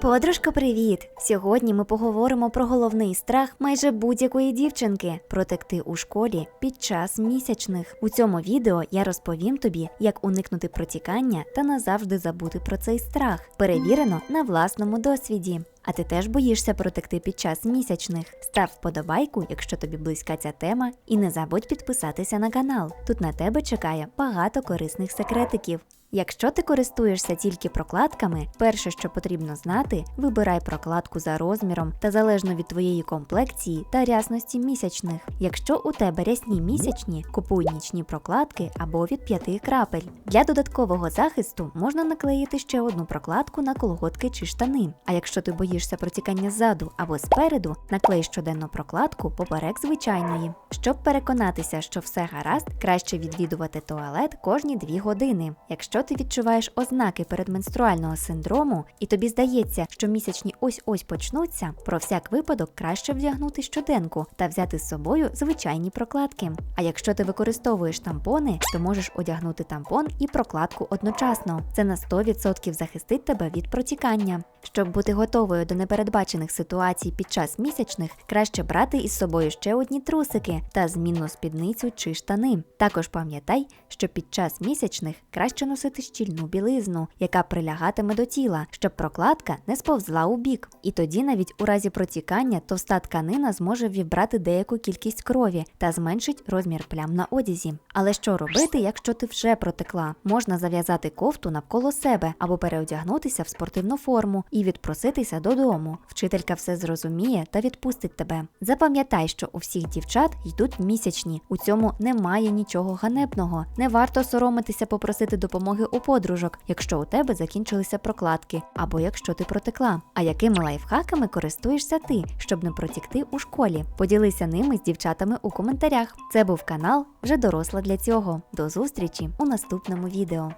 Подружко, привіт! Сьогодні ми поговоримо про головний страх майже будь-якої дівчинки протекти у школі під час місячних. У цьому відео я розповім тобі, як уникнути протікання та назавжди забути про цей страх. Перевірено на власному досвіді. А ти теж боїшся протекти під час місячних? Став вподобайку, якщо тобі близька ця тема, і не забудь підписатися на канал. Тут на тебе чекає багато корисних секретиків. Якщо ти користуєшся тільки прокладками, перше, що потрібно знати, вибирай прокладку за розміром та залежно від твоєї комплекції та рясності місячних. Якщо у тебе рясні місячні, купуй нічні прокладки або від п'яти крапель. Для додаткового захисту можна наклеїти ще одну прокладку на колготки чи штани. А якщо ти боїшся протікання ззаду або спереду, наклей щоденну прокладку поперек звичайної. Щоб переконатися, що все гаразд, краще відвідувати туалет кожні 2 години. Якщо ти відчуваєш ознаки передменструального синдрому, і тобі здається, що місячні ось-ось почнуться, про всяк випадок краще вдягнути щоденку та взяти з собою звичайні прокладки. А якщо ти використовуєш тампони, то можеш одягнути тампон і прокладку одночасно. Це на 100% захистить тебе від протікання. Щоб бути готовою до непередбачених ситуацій під час місячних, краще брати із собою ще одні трусики та змінну спідницю чи штани. Також пам'ятай, що під час місячних краще носити щільну білизну, яка прилягатиме до тіла, щоб прокладка не сповзла у бік. І тоді, навіть у разі протікання, товста тканина зможе вібрати деяку кількість крові та зменшить розмір плям на одязі. Але що робити, якщо ти вже протекла? Можна зав'язати кофту навколо себе або переодягнутися в спортивну форму і відпроситися додому. Вчителька все зрозуміє та відпустить тебе. Запам'ятай, що у всіх дівчат йдуть місячні. У цьому немає нічого ганебного. Не варто соромитися попросити допомоги у подружок, якщо у тебе закінчилися прокладки, або якщо ти протекла. А якими лайфхаками користуєшся ти, щоб не протікти у школі? Поділися ними з дівчатами у коментарях. Це був канал вже доросла для цього. До зустрічі у наступному відео.